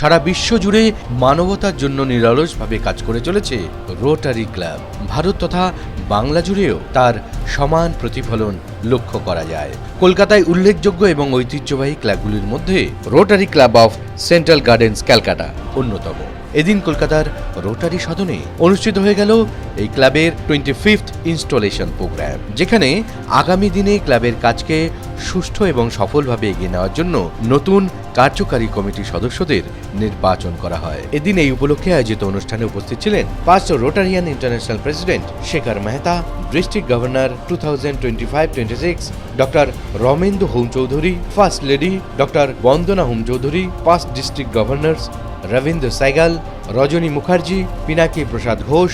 সারা বিশ্ব জুড়ে মানবতার জন্য নিরলসভাবে কাজ করে চলেছে রোটারি ক্লাব ভারত তথা বাংলা জুড়েও তার সমান প্রতিফলন লক্ষ্য করা যায়। কলকাতায় উল্লেখযোগ্য এবং ঐতিহ্যবাহী ক্লাবগুলির মধ্যে Rotary club of central gardens Calcutta অন্যতম। এদিন কলকাতার রোটারি সদনে অনুষ্ঠিত হয়ে গেল এই ক্লাবের টোয়েন্টি ফিফথ ইনস্টলেশন প্রোগ্রাম যেখানে আগামী দিনে ক্লাবের কাজকে সুষ্ঠু এবং সফলভাবে এগিয়ে নেওয়ার জন্য নতুন কার্যকারী কমিটির সদস্যদের নির্বাচন করা হয়। এদিন এই উপলক্ষে আয়োজিত অনুষ্ঠানে উপস্থিত ছিলেন পাঁচ Rotarian international president Shekhar Mehta, district governor two thousand twenty five twenty six doctor Ramendra Hom Chowdhury first lady doctor Bandana Hom Chowdhury পাঁচ ডিস্ট্রিক্ট গভর্নর্স রবীন্দ্র সাইগাল, রজনী মুখার্জি, পিনাকি প্রসাদ ঘোষ,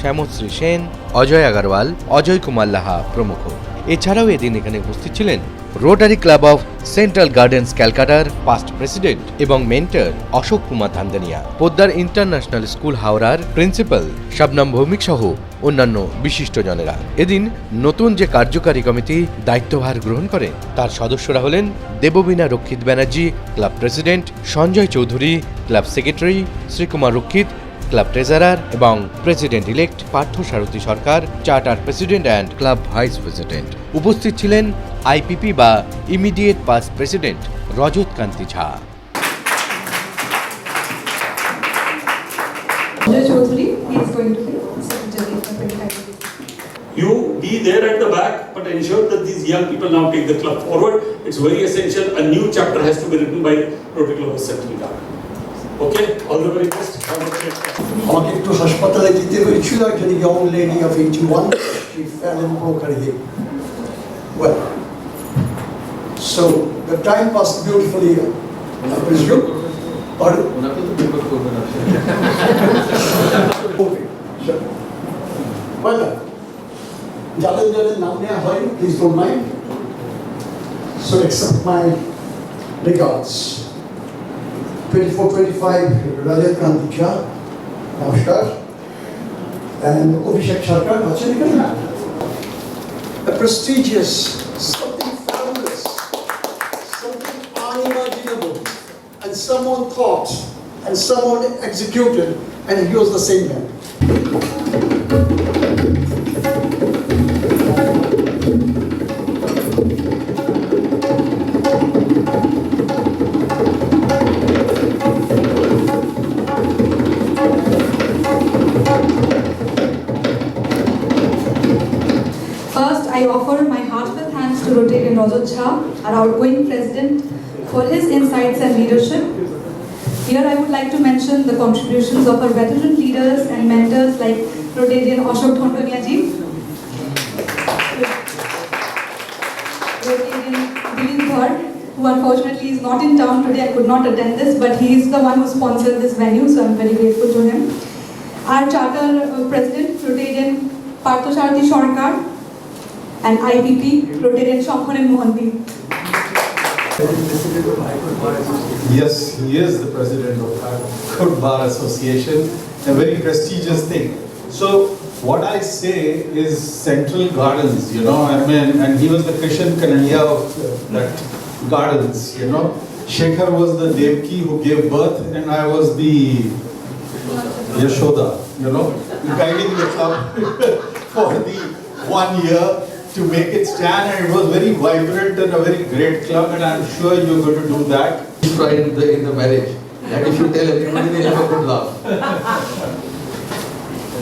শ্যামশ্রী সেন, অজয় আগরওয়াল, অজয় কুমার লাহা প্রমুখ। এছাড়াও এদিন এখানে উপস্থিত ছিলেন Rotary club of central gardens ক্যালকাটার past president এবং mentor Ashok Kumar Dhandania. Poddar international school হাওড়ার principal Shabnam Bhowmik সহ অন্যান্য বিশিষ্টজনেরা। এদিন নতুন যে কার্যকারী কমিটি দায়িত্বভার গ্রহণ করে, তার সদস্যরা হলেন Debabina Rakshit Banerjee, club president Sanjay Chowdhury, club secretary Srikumar Rakshit, club treasurer এবং president elect Partha Sarathi Sarkar charter president and club vice president. উপস্থিত ছিলেন আইপিপি বা immediate past president Rajat Kanti Jha. Sanjay there at the back, but ensure that these young people now take the club forward. It's very essential. A new chapter has to be written by Rotary Club of Central Ghana. Okay, all the very best. Have a great time. আমাকে একটু হাসপাতালে যেতে হয়েছিল একজন young lady of eighty one she fell and broke her hip. Well, so the time passed beautifully, I presume. Pardon? Okay, sure. Well done. যাদের যাদের নাম নেওয়া হয় please don't mind so accept my regards. 2425 Rajat Kanti Jha, নমস্কার and অভিষেক সরকার আছেন এখানে A prestigious, something fabulous, something unimaginable, and someone thought, and someone executed, and he was the same man. I offer my heartfelt thanks to Rotarian Rajat Jha, our outgoing president, for his insights and leadership. Here, I would like to mention the contributions of our veteran leaders and mentors like Rotarian Ashok Thondania unfortunately is not in town today. I could not attend this, but he is the one who sponsored this venue, so I'm very grateful to him. Our charter uh, president, Rotarian Parthasarathi Sarkar, and IPP, Rotarian Shankharan Mohanty. Yes, he is the president of High Bar Association, a very prestigious thing. So what I say is Central Gardens, you know, I mean, and he was the Krishan Kanhaiya of that gardens, you know. Shekhar was the Devki who gave birth and I was the Yashoda, you know, guiding the club for the one year to make it stand and it was very vibrant and a very great club and I'm sure you're going to do that. in the, in the marriage. And if you tell everybody, they'll have a good laugh.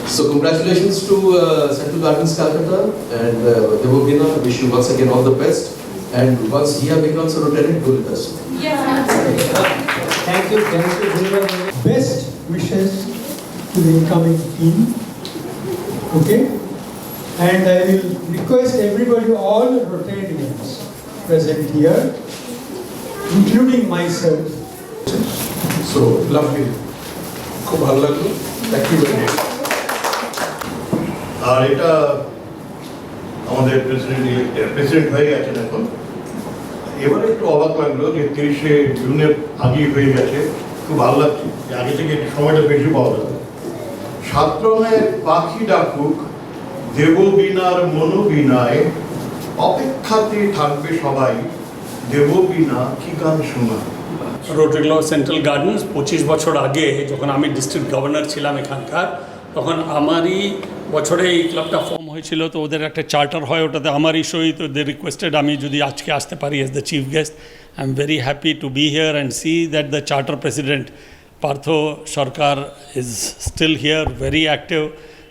So congratulations to uh, Central Gardens Calcutta and uh, Devogina. Wish you once again all the best. And once Hia becomes a Rotarian, do with us. Thank you, thank you very much. Best wishes to the incoming team. Okay? And I will request everybody, all Rotarians present here, including myself, So lovely. খুব ভালো লাগলো thank you very much আর এটা আমাদের president president হয়ে গেছেন এখন এবারে একটু অবাক লাগল যে তিরিশে জুনের আগেই হয়ে গেছে। খুব ভালো লাগছে যে আগে থেকে সময়টা বেশি পাওয়া যাবে। সাতরঙের পাখি ডাকুক দেববীণার মনোবীণায় অপেক্ষাতে থাকবে সবাই দেববীণা কি গান শোনা রোটারি ক্লাব সেন্ট্রাল গার্ডেন্স, পঁচিশ বছর আগে যখন আমি ডিস্ট্রিক্ট গভর্নর ছিলাম এখানকার, তখন আমারই বছরে এই ক্লাবটা ফর্ম হয়েছিল তো ওদের একটা চার্টার হয় ওটাতে আমার আমারই সহিত দে রিকোয়েস্টেড আমি যদি আজকে আসতে পারি as the chief guest I am very happy to be here and see that the charter president Partha Sarkar is still here very active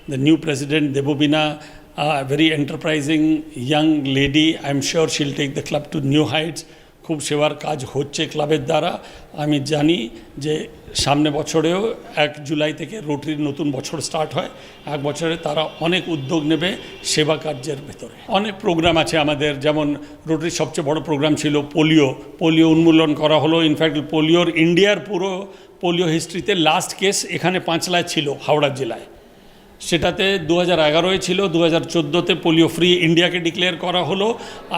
the new president Debobina, a very enterprising young lady. I'm sure she'll take the club to new heights. খুব সেবার কাজ হচ্ছে ক্লাবের দ্বারা। আমি জানি যে সামনে বছরেও এক জুলাই থেকে রোটারির নতুন বছর স্টার্ট হয়। এক বছরে তারা অনেক উদ্যোগ নেবে সেবা কার্যের ভেতরে। অনেক প্রোগ্রাম আছে আমাদের, যেমন রোটারির সবচেয়ে বড় প্রোগ্রাম ছিল পোলিও। পোলিও উন্মূলন করা হলো। ইনফ্যাক্ট পোলিওর ইন্ডিয়ার পুরো পোলিও হিস্ট্রিতে লাস্ট কেস এখানে পাঁচলায় ছিল হাওড়া জেলায়। সেটাতে দু হাজার এগারোয় ছিল দু হাজার চোদ্দোতে পোলিও ফ্রি ইন্ডিয়াকে ডিক্লেয়ার করা হলো,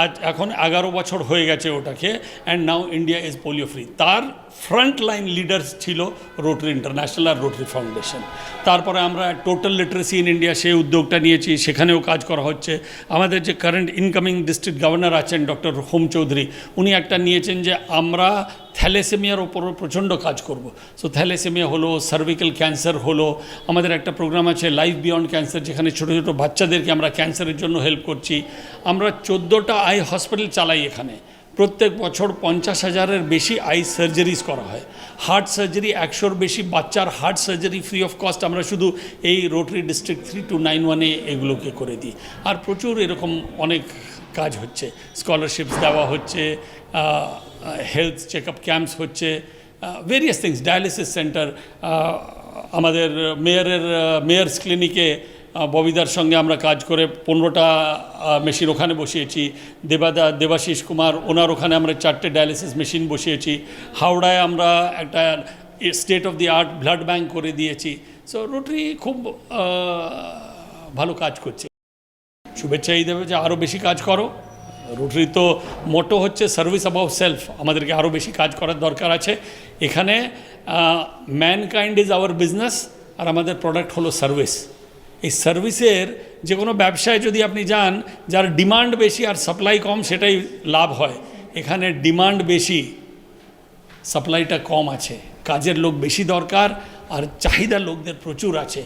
আজ এখন এগারো বছর হয়ে গেছে ওটাকে and now India is polio free তার ফ্রন্ট লাইন লিডার্স ছিল রোটারি ইন্টারন্যাশনাল আর রোটারি ফাউন্ডেশন তারপরে আমরা টোটাল লিটারেসি ইন ইন্ডিয়া সেই উদ্যোগটা নিয়েছি, সেখানেও কাজ করা হচ্ছে। আমাদের যে কারেন্ট ইনকামিং ডিস্ট্রিক্ট গভর্নর আছেন ডক্টর হোম চৌধুরী উনি একটা নিয়েছেন যে আমরা থ্যালেসেমিয়ার ওপরও প্রচণ্ড কাজ করব। সো থ্যালেসেমিয়া হলো সার্ভিক্যাল ক্যান্সার হলো, আমাদের একটা প্রোগ্রাম আছে লাইফ বিয়ন্ড ক্যান্সার যেখানে ছোটো ছোটো বাচ্চাদেরকে আমরা ক্যান্সারের জন্য হেল্প করছি। আমরা চোদ্দোটা আই হসপিটাল চালাই এখানে। প্রত্যেক বছর পঞ্চাশ হাজারের বেশি আই সার্জারিজ করা হয়। হার্ট সার্জারি একশোর বেশি বাচ্চার heart surgery free of cost আমরা শুধু এই Rotary district three two nine ওয়ানে এগুলোকে করে দিই। আর প্রচুর এরকম অনেক কাজ হচ্ছে স্কলারশিপস দেওয়া হচ্ছে হেলথ চেক আপ ক্যাম্পস হচ্ছে ভেরিয়াস থিংস ডায়ালিসিস সেন্টার আমাদের মেয়রের মেয়র্স ক্লিনিকে ববিদার সঙ্গে আমরা কাজ করে পনেরোটা মেশিন ওখানে বসিয়েছি, দেবাদা, দেবাশিস কুমার, ওনার ওখানে আমরা চারটে ডায়ালিসিস মেশিন বসিয়েছি, হাওড়ায় আমরা একটা state of the art blood bank করে দিয়েছি সো রোটারি খুব ভালো কাজ করছে। শুভেচ্ছাই দেবে যে আরও বেশি কাজ করো। রোটারি তো মোটো হচ্ছে সার্ভিস অ্যাবাউট সেলফ আমাদেরকে আরও বেশি কাজ করার দরকার আছে। এখানে ম্যানকাইন্ড ইজ আওয়ার বিজনেস আর আমাদের প্রোডাক্ট হলো সার্ভিস এই সার্ভিসের যে কোনো ব্যবসায় যদি আপনি যান, যার ডিমান্ড বেশি আর সাপ্লাই কম, সেটাই লাভ হয়। এখানে ডিমান্ড বেশি সাপ্লাইটা কম আছে। কাজের লোক বেশি দরকার আর চাহিদা লোকদের প্রচুর আছে।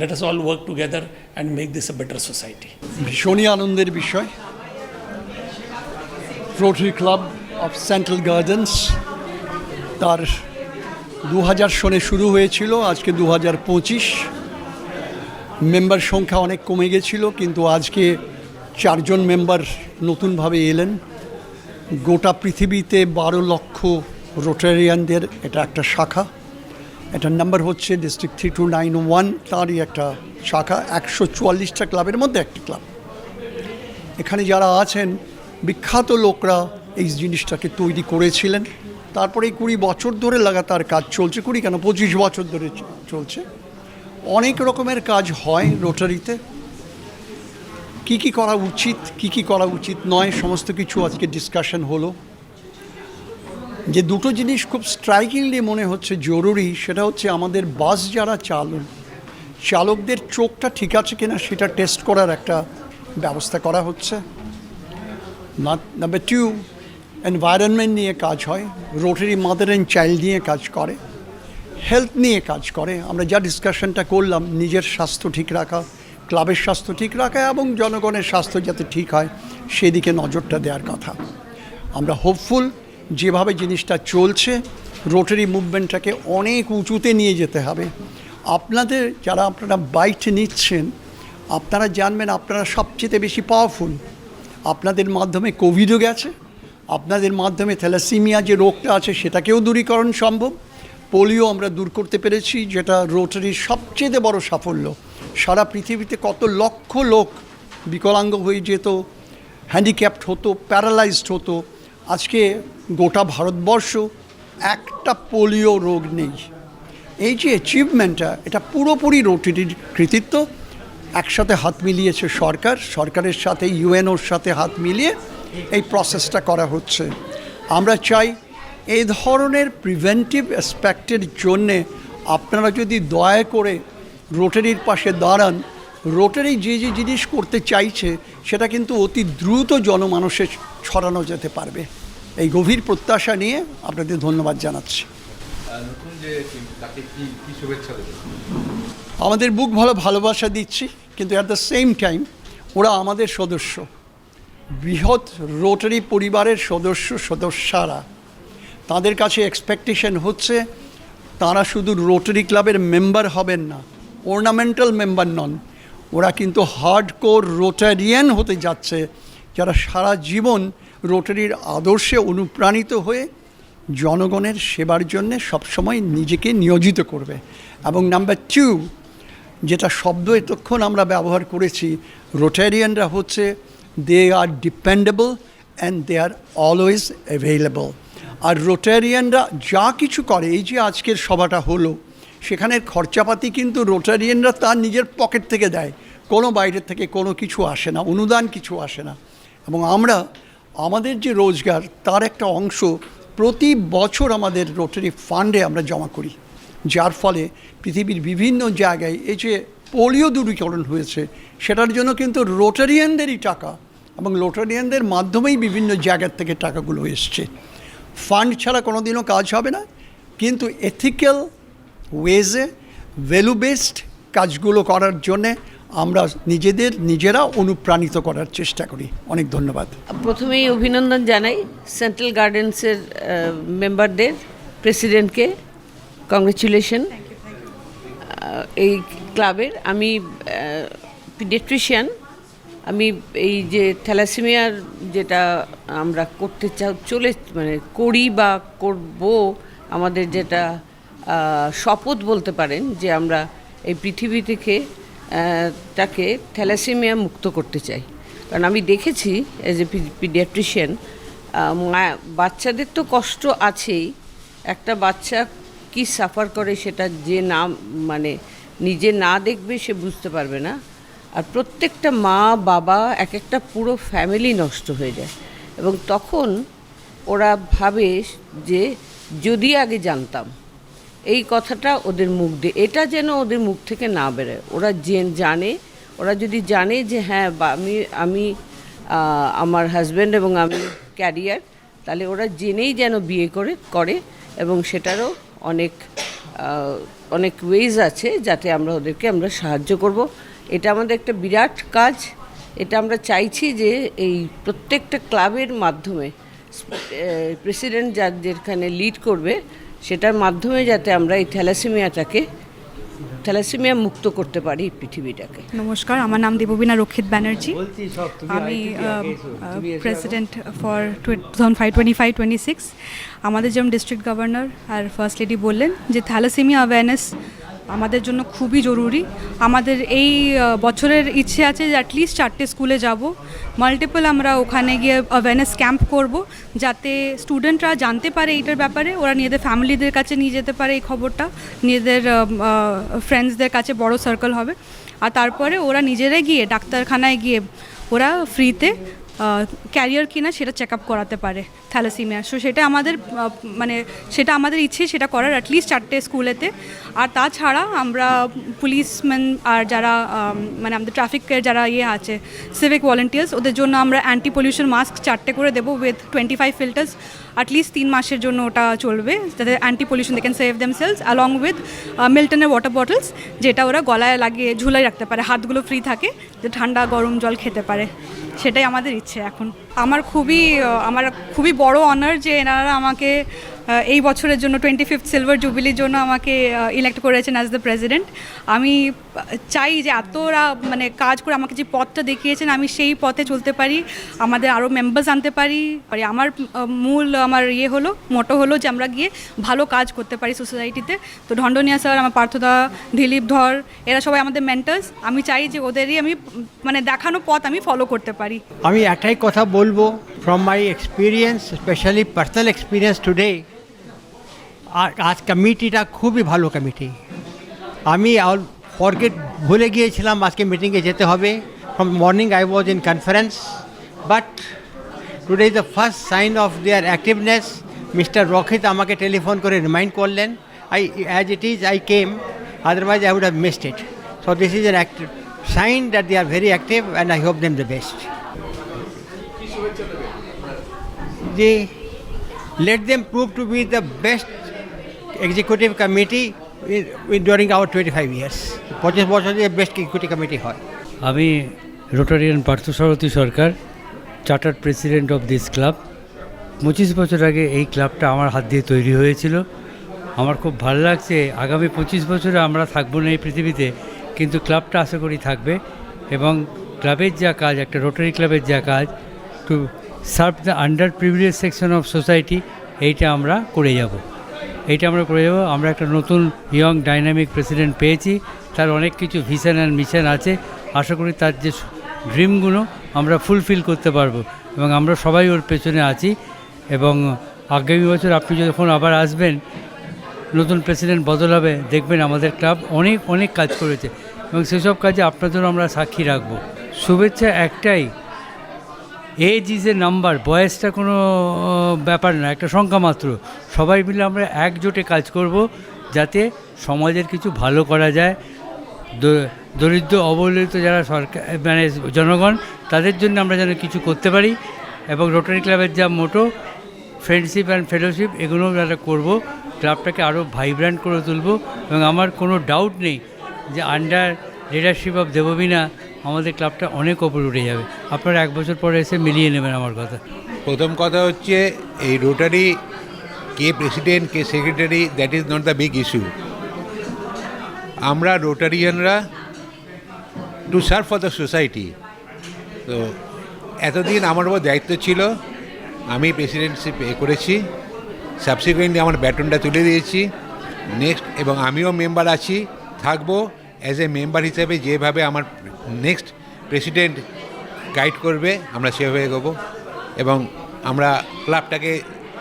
Let us all work together and make this a better society ভীষণই আনন্দের বিষয়। Rotary Club of Central Gardens তার দু হাজার সনে শুরু হয়েছিল, আজকে দু হাজার পঁচিশ। মেম্বার সংখ্যা অনেক কমে গেছিল, কিন্তু আজকে চারজন মেম্বার নতুনভাবে এলেন। গোটা পৃথিবীতে বারো লক্ষ রোটারিয়ানদের এটা একটা শাখা। এটার নাম্বার হচ্ছে district three two nine one তারই একটা শাখা, একশো চুয়াল্লিশটা ক্লাবের মধ্যে একটি ক্লাব। এখানে যারা আছেন, বিখ্যাত লোকরা এই জিনিসটাকে তৈরি করেছিলেন। তারপরে এই কুড়ি বছর ধরে লাগাতার কাজ চলছে, কুড়ি কেন, পঁচিশ বছর ধরে চলছে। অনেক রকমের কাজ হয় রোটারিতে। কি কি করা উচিত, কি কি করা উচিত নয়, সমস্ত কিছু আজকে ডিসকাশন হলো। যে দুটো জিনিস খুব স্ট্রাইকিংলি মনে হচ্ছে জরুরি, সেটা হচ্ছে আমাদের বাস যারা চালন চালকদের চোখটা ঠিক আছে কিনা সেটা টেস্ট করার একটা ব্যবস্থা করা হচ্ছে। নাম্বার টু এনভায়রনমেন্ট নিয়ে কাজ হয় রোটারি মাদার অ্যান্ড চাইল্ড নিয়ে কাজ করে হেলথ নিয়ে কাজ করে। আমরা যা ডিসকাশনটা করলাম, নিজের স্বাস্থ্য ঠিক রাখা ক্লাবের স্বাস্থ্য ঠিক রাখা এবং জনগণের স্বাস্থ্য যাতে ঠিক হয়, সেদিকে নজরটা দেওয়ার কথা। আমরা হোপফুল যেভাবে জিনিসটা চলছে, রোটারি মুভমেন্টটাকে অনেক উঁচুতে নিয়ে যেতে হবে। আপনাদের যারা আপনারা বাইট নিচ্ছেন, আপনারা জানবেন আপনারা সবচেয়ে বেশি পাওয়ারফুল আপনাদের মাধ্যমে কোভিডও গেছে, আপনাদের মাধ্যমে থ্যালাসিমিয়া যে রোগটা আছে সেটাকেও দূরীকরণ সম্ভব। পোলিও আমরা দূর করতে পেরেছি, যেটা রোটারির সবচেয়ে বড় সাফল্য। সারা পৃথিবীতে কত লক্ষ লোক বিকলাঙ্গ হয়ে যেত হ্যান্ডিক্যাপ্ট হতো প্যারালাইজড হতো আজকে গোটা ভারতবর্ষ একটা পোলিও রোগ নেই। এই যে অ্যাচিভমেন্টটা এটা পুরোপুরি রোটারির কৃতিত্ব। একসাথে হাত মিলিয়েছে সরকার, সরকারের সাথে ইউএনওর সাথে হাত মিলিয়ে এই প্রসেসটা করা হচ্ছে। আমরা চাই এই ধরনের প্রিভেন্টিভ অ্যাসপেক্টের জন্যে আপনারা যদি দয়া করে রোটারির পাশে দাঁড়ান রোটারি যে যে জিনিস করতে চাইছে, সেটা কিন্তু অতি দ্রুত জনমানসে ছড়ানো যেতে পারবে। এই গভীর প্রত্যাশা নিয়ে আপনাদের ধন্যবাদ জানাচ্ছি। আমাদের বুক ভালো ভালোবাসা দিচ্ছি, কিন্তু অ্যাট দ্য সেম টাইম ওরা আমাদের সদস্য। বৃহৎ রোটারি পরিবারের সদস্য, সদস্যরা। তাদের কাছে এক্সপেকটেশন হচ্ছে, তারা শুধু রোটারি ক্লাবের মেম্বার হবেন না অর্নামেন্টাল মেম্বার নন ওরা কিন্তু হার্ড কোর রোটারিয়ান হতে যাচ্ছে, যারা সারা জীবন রোটারির আদর্শে অনুপ্রাণিত হয়ে জনগণের সেবার জন্যে সবসময় নিজেকে নিয়োজিত করবে। এবং নাম্বার টু যেটা শব্দ এতক্ষণ আমরা ব্যবহার করেছি রোটারিয়ানরা হচ্ছে they are dependable and they are always available আর রোটারিয়ানরা যা কিছু করে, এই যে আজকের সভাটা হলো সেখানের খরচাপাতি কিন্তু রোটারিয়ানরা তার নিজের পকেট থেকে দেয়। কোনো বাইরের থেকে কোনো কিছু আসে না, অনুদান কিছু আসে না। এবং আমরা, আমাদের যে রোজগার, তার একটা অংশ প্রতি বছর আমাদের রোটারি ফান্ডে আমরা জমা করি। যার ফলে পৃথিবীর বিভিন্ন জায়গায় এই যে পোলিও দূরীকরণ হয়েছে, সেটার জন্য কিন্তু রোটারিয়ানদেরই টাকা এবং রোটারিয়ানদের মাধ্যমেই বিভিন্ন জায়গার থেকে টাকাগুলো এসছে। ফান্ড ছাড়া কোনো দিনও কাজ হবে না, কিন্তু এথিক্যাল ওয়েজে ভ্যালু বেসড কাজগুলো করার জন্যে আমরা নিজেদের নিজেরা অনুপ্রাণিত করার চেষ্টা করি। অনেক ধন্যবাদ। প্রথমেই অভিনন্দন জানাই সেন্ট্রাল গার্ডেন্সের মেম্বারদের প্রেসিডেন্টকে কংগ্রেচুলেশন এই ক্লাবের আমি পিডিয়াট্রিশিয়ান আমি এই যে থ্যালাসেমিয়ার যেটা আমরা করতে চাও চলে মানে করি বা করব আমাদের যেটা শপথ বলতে পারেন যে আমরা এই পৃথিবী থেকে তাকে থ্যালাসেমিয়া মুক্ত করতে চাই। কারণ আমি দেখেছি এজ এ পিডিয়াট্রিশিয়ান বাচ্চাদের তো কষ্ট আছেই। একটা বাচ্চা কি সাফার করে সেটা যে না মানে নিজে না দেখবে সে বুঝতে পারবে না। আর প্রত্যেকটা মা, বাবা এক একটা পুরো ফ্যামিলি নষ্ট হয়ে যায়। এবং তখন ওরা ভাবে যে যদি আগে জানতাম এই কথাটা ওদের মুখ দিয়ে। এটা যেন ওদের মুখ থেকে না বেরোয়। ওরা জানে ওরা যদি জানে যে হ্যাঁ বা আমি আমি আমার হাজব্যান্ড এবং আমি ক্যারিয়ার তাহলে ওরা জেনেই যেন বিয়ে করে করে এবং সেটারও অনেক অনেক ওয়েজ আছে যাতে আমরা ওদেরকে আমরা সাহায্য করব। এটা আমাদের একটা বিরাট কাজ। এটা আমরা চাইছি যে, এই প্রত্যেকটা ক্লাবের মাধ্যমে প্রেসিডেন্ট যার যেখানে লিড করবে সেটার মাধ্যমে যাতে আমরা এই থ্যালাসেমিয়াটাকে থ্যালাসেমিয়া মুক্ত করতে পারি পৃথিবীটাকে। নমস্কার আমার নাম দেববিনা রক্ষিত ব্যানার্জি। আমি president for two thousand five twenty five twenty six আমাদের যেমন ডিস্ট্রিক্ট গভর্নর আর ফার্স্ট লেডি বললেন যে থ্যালাসেমিয়া অ্যাওয়ারনেস আমাদের জন্য খুবই জরুরি। আমাদের এই বছরের ইচ্ছে আছে যে অ্যাটলিস্ট চারটে স্কুলে যাব। মাল্টিপল আমরা ওখানে গিয়ে অ্যাওয়ারনেস ক্যাম্প করব যাতে স্টুডেন্টরা জানতে পারে এইটার ব্যাপারে। ওরা নিজেদের ফ্যামিলিদের কাছে নিয়ে যেতে পারে এই খবরটা। নিজেদের ফ্রেন্ডসদের কাছে বড় সার্কেল হবে। আর তারপরে ওরা নিজেরাই গিয়ে, ডাক্তারখানায় গিয়ে, ওরা ফ্রিতে ক্যারিয়ার কিনা সেটা চেক আপ করাতে পারে থ্যালাসিমিয়া সো সেটা আমাদের মানে সেটা আমাদের ইচ্ছে, সেটা করার অ্যাটলিস্ট চারটে স্কুলেতে আর তাছাড়া আমরা পুলিশম্যান আর যারা মানে আমাদের ট্রাফিকের যারা ইয়ে আছে সিভিক ভলেন্টিয়ার্স ওদের জন্য আমরা অ্যান্টি পলিউশন মাস্ক চারটে করে দেবো with twenty five filters at least তিন মাসের জন্য ওটা চলবে, যাতে anti pollution they can save themselves along with মিল্টনের water bottles যেটা ওরা গলায় লাগিয়ে ঝুলাই রাখতে পারে, হাতগুলো ফ্রি থাকে, যে ঠান্ডা, গরম জল খেতে পারে। সেটাই আমাদের ইচ্ছে এখন। আমার খুবই আমার খুবই বড় অনার যে এনারা আমাকে এই বছরের জন্য টোয়েন্টি ফিফথ সিলভার জুবিলির জন্য আমাকে ইলেক্ট করেছেন অ্যাজ দ্য প্রেসিডেন্ট আমি চাই যে এতরা মানে কাজ করে আমাকে যে পথটা দেখিয়েছেন, আমি সেই পথে চলতে পারি, আমাদের আরও মেম্বার্স আনতে পারি আমার মূল, আমার ইয়ে হলো মোটো হলো যে আমরা গিয়ে ভালো কাজ করতে পারি সোসাইটিতে তো ঢন্ডনিয়া স্যার আমার পার্থদা, দিলীপ ধর, এরা সবাই আমাদের মেন্টার্স আমি চাই যে ওদেরই আমি মানে দেখানো পথ আমি ফলো করতে পারি। আমি একটাই কথা বলব from my experience specially personal experience today আজ কমিটিটা খুবই ভালো কমিটি আমি ফরগেট ভুলে গিয়েছিলাম আজকে মিটিংয়ে যেতে হবে। From morning I was in conference but today is the first sign of their activeness mister Rakshit আমাকে টেলিফোন করে রিমাইন্ড করলেন। I as it is I came otherwise I would have missed it so this is an active sign that they are very active and I hope them the best যে let them prove to be the best executive committee during our 25 years. পঁচিশ বছর যে best executive committee হয়। আমি Rotarian Parthasarathi Sarkar chartered president of this club পঁচিশ বছর আগে এই ক্লাবটা আমার হাত দিয়ে তৈরি হয়েছিল। আমার খুব ভালো লাগছে, আগামী পঁচিশ বছরে আমরা থাকব না এই পৃথিবীতে, কিন্তু ক্লাবটা আশা করি থাকবে। এবং ক্লাবের যা কাজ, একটা রোটারি ক্লাবের যা কাজ to serve the underprivilege section of society এইটা আমরা করে যাব। এইটা আমরা করে যাব। আমরা একটা নতুন ইয়ং ডাইনামিক প্রেসিডেন্ট পেয়েছি। তার অনেক কিছু ভিশন অ্যান্ড মিশন আছে। আশা করি তার যে ড্রিমগুলো আমরা ফুলফিল করতে পারব এবং আমরা সবাই ওর পেছনে আছি এবং আগামী বছর আপনি যখন আবার আসবেন, নতুন প্রেসিডেন্ট বদল হবে, দেখবেন আমাদের ক্লাব অনেক অনেক কাজ করেছে এবং সেসব কাজে আপনাদেরও আমরা সাক্ষী রাখব। শুভেচ্ছা একটাই এজ ইজ এ নাম্বার বয়সটা কোনো ব্যাপার না, একটা সংখ্যা মাত্র। সবাই মিলে আমরা একজোটে কাজ করব যাতে সমাজের কিছু ভালো করা যায়। দরিদ্র, অবহেলিত যারা সরকার মানে জনগণ, তাদের জন্য আমরা যেন কিছু করতে পারি এবং রোটারি ক্লাবের যা মোটো ফ্রেন্ডশিপ অ্যান্ড ফেলোশিপ এগুলোও যারা করব ক্লাবটাকে আরও ভাইব্র্যান্ট করে তুলব এবং আমার কোনো ডাউট নেই যে আন্ডার লিডারশিপ অফ দেববিনা আমাদের ক্লাবটা অনেক ওপরে উঠে যাবে। আপনারা এক বছর পরে এসে মিলিয়ে নেবেন আমার কথা। প্রথম কথা হচ্ছে, এই রোটারি কে president, K secretary that is not the big issue আমরা রোটারিয়ানরা to serve for the society তো এতদিন আমার উপর দায়িত্ব ছিল, আমি প্রেসিডেন্টশিপ এ করেছি সাবসিকুয়েন্টলি আমার ব্যাটনটা তুলে দিয়েছি নেক্সট এবং আমিও মেম্বার আছি, থাকব। অ্যাজ এ মেম্বার হিসেবে যেভাবে আমার নেক্সট প্রেসিডেন্ট গাইড করবে, আমরা সেভাবে এগোবো। এবং আমরা ক্লাবটাকে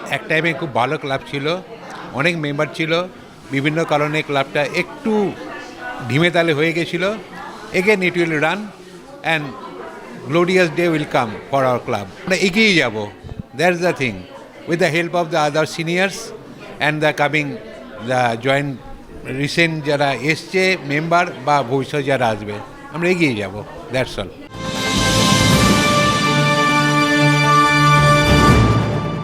এক টাইমে খুব ভালো ক্লাব ছিল। অনেক মেম্বার ছিল। বিভিন্ন কারণে ক্লাবটা একটু ধিমে তালে হয়ে গেছিল। Again it will run and glorious day will come for our club আমরা এগিয়ে যাব। That is the thing with the help of the other seniors and the coming the joint recent যারা এসছে মেম্বার বা ভবিষ্যৎ যারা আসবে আমরা এগিয়ে যাব দ্যাটস অল।